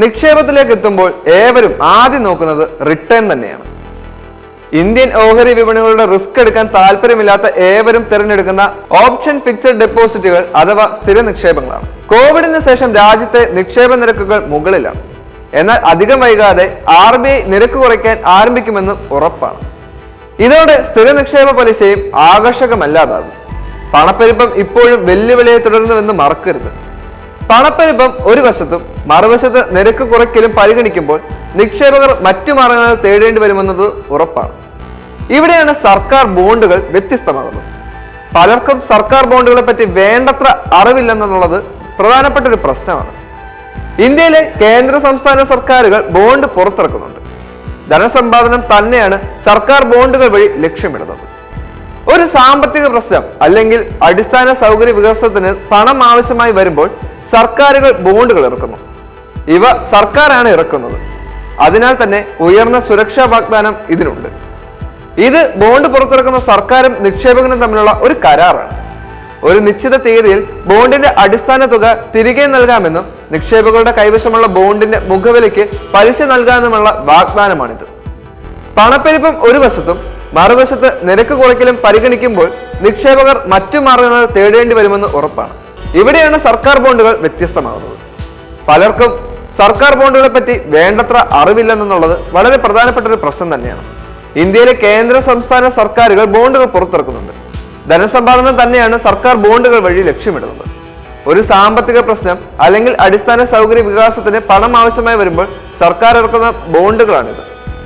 നിക്ഷേപത്തിലേക്ക് എത്തുമ്പോൾ ഏവരും ആദ്യം നോക്കുന്നത് റിട്ടേൺ തന്നെയാണ്. ഇന്ത്യൻ ഓഹരി വിപണികളുടെ റിസ്ക് എടുക്കാൻ താല്പര്യമില്ലാത്ത ഏവരും തിരഞ്ഞെടുക്കുന്ന ഓപ്ഷൻ ഫിക്സഡ് ഡെപ്പോസിറ്റുകൾ അഥവാ സ്ഥിര നിക്ഷേപങ്ങളാണ്. കോവിഡിന് ശേഷം രാജ്യത്തെ നിക്ഷേപ നിരക്കുകൾ മുകളിലാണ്. എന്നാൽ അധികം വൈകാതെ ആർ ബി ഐ നിരക്ക് കുറയ്ക്കാൻ ആരംഭിക്കുമെന്നും ഉറപ്പാണ്. ഇതോടെ സ്ഥിര നിക്ഷേപ പലിശയും ആകർഷകമല്ലാതാകും. പണപ്പെരുപ്പം ഇപ്പോഴും വെല്ലുവിളിയെ തുടരുന്നുവെന്ന് മറക്കരുത്. പണപ്പെരുപ്പം ഒരു വശത്തും മറുവശത്ത് നിരക്ക് കുറയ്ക്കലും പരിഗണിക്കുമ്പോൾ നിക്ഷേപകർ മറ്റു മാർഗങ്ങൾ തേടേണ്ടി വരുമെന്നത് ഉറപ്പാണ്. ഇവിടെയാണ് സർക്കാർ ബോണ്ടുകൾ വ്യത്യസ്തമാകുന്നത്. പലർക്കും സർക്കാർ ബോണ്ടുകളെ പറ്റി വേണ്ടത്ര അറിവില്ലെന്നുള്ളത് പ്രധാനപ്പെട്ട ഒരു പ്രശ്നമാണ്. ഇന്ത്യയിലെ കേന്ദ്ര സംസ്ഥാന സർക്കാരുകൾ ബോണ്ട് പുറത്തിറക്കുന്നുണ്ട്. ധനസമ്പാദനം തന്നെയാണ് സർക്കാർ ബോണ്ടുകൾ വഴി ലക്ഷ്യമിടുന്നത്. ഒരു സാമ്പത്തിക പ്രശ്നം അല്ലെങ്കിൽ അടിസ്ഥാന സൗകര്യ വികസനത്തിന് പണം ആവശ്യമായി വരുമ്പോൾ സർക്കാരുകൾ ബോണ്ടുകൾ ഇറക്കുന്നു. ഇവ സർക്കാരാണ് ഇറക്കുന്നത്. അതിനാൽ തന്നെ ഉയർന്ന സുരക്ഷാ വാഗ്ദാനം ഇതിനുണ്ട്. ഇത് ബോണ്ട് പുറത്തിറക്കുന്ന സർക്കാരും നിക്ഷേപകനും തമ്മിലുള്ള ഒരു കരാറാണ്. ഒരു നിശ്ചിത തീയതിയിൽ ബോണ്ടിന്റെ അടിസ്ഥാന തുക തിരികെ നൽകാമെന്നും നിക്ഷേപകരുടെ കൈവശമുള്ള ബോണ്ടിന്റെ മുഖവിലയ്ക്ക് പലിശ നൽകാമെന്നുമുള്ള വാഗ്ദാനമാണിത്. പണപ്പെരുപ്പം ഒരു വശത്തും മറുവശത്ത് നിരക്ക് കുറയ്ക്കലും പരിഗണിക്കുമ്പോൾ നിക്ഷേപകർ മറ്റു മാർഗങ്ങൾ തേടേണ്ടി വരുമെന്ന് ഉറപ്പാണ്. ഇവിടെയാണ് സർക്കാർ ബോണ്ടുകൾ വ്യത്യസ്തമാകുന്നത്. പലർക്കും സർക്കാർ ബോണ്ടുകളെ പറ്റി വേണ്ടത്ര അറിവില്ലെന്നുള്ളത് വളരെ പ്രധാനപ്പെട്ട ഒരു പ്രശ്നം തന്നെയാണ്. ഇന്ത്യയിലെ കേന്ദ്ര സംസ്ഥാന സർക്കാരുകൾ ബോണ്ടുകൾ പുറത്തിറക്കുന്നുണ്ട്. ധനസമ്പാദനം തന്നെയാണ് സർക്കാർ ബോണ്ടുകൾ വഴി ലക്ഷ്യമിടുന്നത്. ഒരു സാമ്പത്തിക പ്രശ്നം അല്ലെങ്കിൽ അടിസ്ഥാന സൗകര്യ വികാസത്തിന് പണം ആവശ്യമായി വരുമ്പോൾ സർക്കാർ ഇറക്കുന്ന ബോണ്ടുകളാണിത്.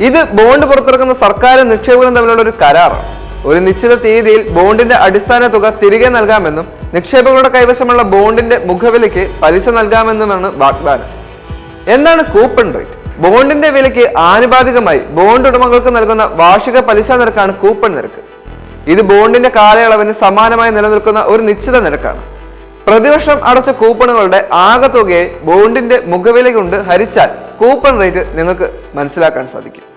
ഇത് ബോണ്ട് പുറത്തിറക്കുന്ന സർക്കാരും നിക്ഷേപകരും തമ്മിലുള്ള ഒരു കരാറാണ്. ഒരു നിശ്ചിത തീയതിയിൽ ബോണ്ടിന്റെ അടിസ്ഥാന തുക തിരികെ നൽകാമെന്നും നിക്ഷേപകരുടെ കൈവശമുള്ള ബോണ്ടിന്റെ മുഖവിലയ്ക്ക് പലിശ നൽകാമെന്നുമാണ് വാഗ്ദാനം. എന്താണ് കൂപ്പൺ റേറ്റ്? ബോണ്ടിന്റെ വിലയ്ക്ക് ആനുപാതികമായി ബോണ്ട് ഉടമകൾക്ക് നൽകുന്ന വാർഷിക പലിശ നിരക്കാണ് കൂപ്പൺ നിരക്ക്. ഇത് ബോണ്ടിന്റെ കാലയളവിന് സമാനമായി നിലനിൽക്കുന്ന ഒരു നിശ്ചിത നിരക്കാണ്. പ്രതിവർഷം അടച്ച കൂപ്പണുകളുടെ ആകെ തുകയെ ബോണ്ടിന്റെ മുഖവില ഹരിച്ചാൽ കൂപ്പൺ റേറ്റ് നിങ്ങൾക്ക് മനസ്സിലാക്കാൻ സാധിക്കും.